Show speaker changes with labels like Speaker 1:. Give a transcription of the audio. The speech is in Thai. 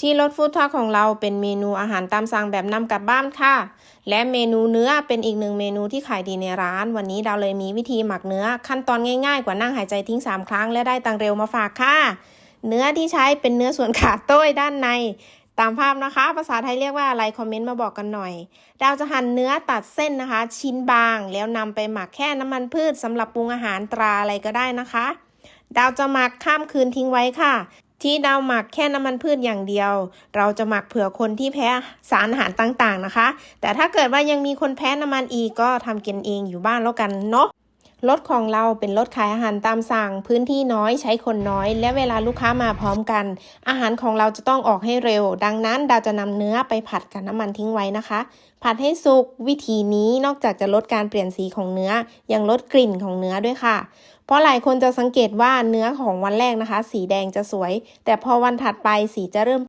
Speaker 1: ที่รถฟู้ดทรัคของเราเป็นเมนูอาหารตามสั่งแบบนำกลับบ้านค่ะ และเมนูเนื้อเป็นอีกหนึ่งเมนูที่ขายดีในร้าน วันนี้เราเลยมีวิธีหมักเนื้อขั้นตอนง่ายๆ กว่านั่งหายใจทิ้ง 3 ครั้งและได้ตังเร็วมาฝากค่ะ เนื้อที่ใช้เป็นเนื้อส่วนขาต้ยด้านในตามภาพนะคะ ภาษาไทยเรียกว่าอะไร คอมเมนต์มาบอกกันหน่อยเราจะหั่นเนื้อตัดเส้นนะคะ ชิ้นบาง แล้วนำไปหมักแค่น้ำมันพืชสำหรับปรุงอาหารตราอะไรก็ได้นะคะ ดาวจะหมักข้ามคืนทิ้งไว้ค่ะ ที่ดาหมักแค่น้ำมันพืชอย่างเดียว เราจะหมักเผื่อคนที่แพ้สารอาหารต่างๆนะคะ แต่ถ้าเกิดว่ายังมีคนแพ้น้ำมันอีกก็ทำกินเองอยู่บ้านแล้วกันเนาะรถของเราเป็นรถขายอาหารตามสั่ง พื้นที่น้อยใช้คนน้อย และเวลาลูกค้ามาพร้อมกัน อาหารของเราจะต้องออกให้เร็ว ดังนั้นดาวจะนำเนื้อไปผัดกับน้ำมันทิ้งไว้นะคะ ผัดให้สุกวิธีนี้นอกจากจะลดการเปลี่ยนสีของเนื้อยังลดกลิ่นของเนื้อด้วยค่ะ เพราะหลายคนจะสังเกตว่าเนื้อของวันแรกนะคะ สีแดงจะสวย แต่พอวันถัดไปสีจะเริ่ม